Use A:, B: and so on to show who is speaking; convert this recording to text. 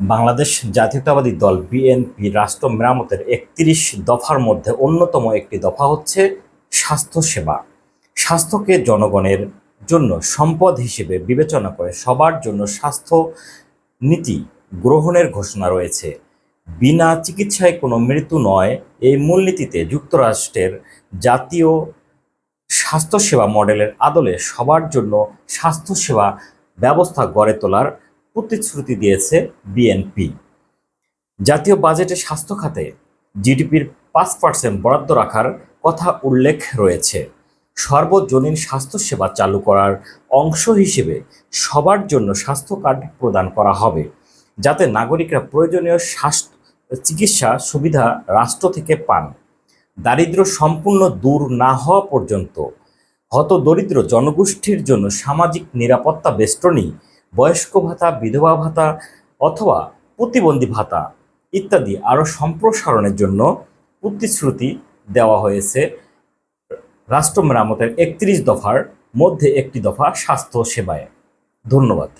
A: বাংলাদেশ জাতীয়তাবাদী দল বিএনপি রাষ্ট্র মেরামতের একত্রিশ দফার মধ্যে অন্যতম একটি দফা হচ্ছে স্বাস্থ্যসেবা স্বাস্থ্যকে জনগণের জন্য সম্পদ হিসেবে বিবেচনা করে সবার জন্য স্বাস্থ্য নীতি গ্রহণের ঘোষণা রয়েছে। বিনা চিকিৎসায় কোনো মৃত্যু নয়, এই মূলনীতিতে যুক্তরাষ্ট্রের জাতীয় স্বাস্থ্যসেবা মডেলের আদলে সবার জন্য স্বাস্থ্যসেবা ব্যবস্থা গড়ে তোলার প্রতিশ্রুতি দিয়েছে বিএনপি। জাতীয় বাজেটে স্বাস্থ্য খাতে জিডিপির পাঁচ পার্সেন্ট বরাদ্দ রাখার কথা উল্লেখ রয়েছে। সর্বজনীন স্বাস্থ্যসেবা চালু করার অংশ হিসেবে সবার জন্য স্বাস্থ্য কার্ড প্রদান করা হবে, যাতে নাগরিকরা প্রয়োজনীয় স্বাস্থ্য, চিকিৎসা সুবিধা রাষ্ট্র থেকে পান। দারিদ্র্য সম্পূর্ণ দূর না হওয়া পর্যন্ত হত দরিদ্র জনগোষ্ঠীর জন্য সামাজিক নিরাপত্তা বেষ্টনী বয়স্ক ভাতা, বিধবা ভাতা অথবা প্রতিবন্ধী ভাতা ইত্যাদি আরও সম্প্রসারণের জন্য প্রতিশ্রুতি দেওয়া হয়েছে। রাষ্ট্র মেরামতের একত্রিশ দফার মধ্যে একটি দফা স্বাস্থ্য সেবায়। ধন্যবাদ।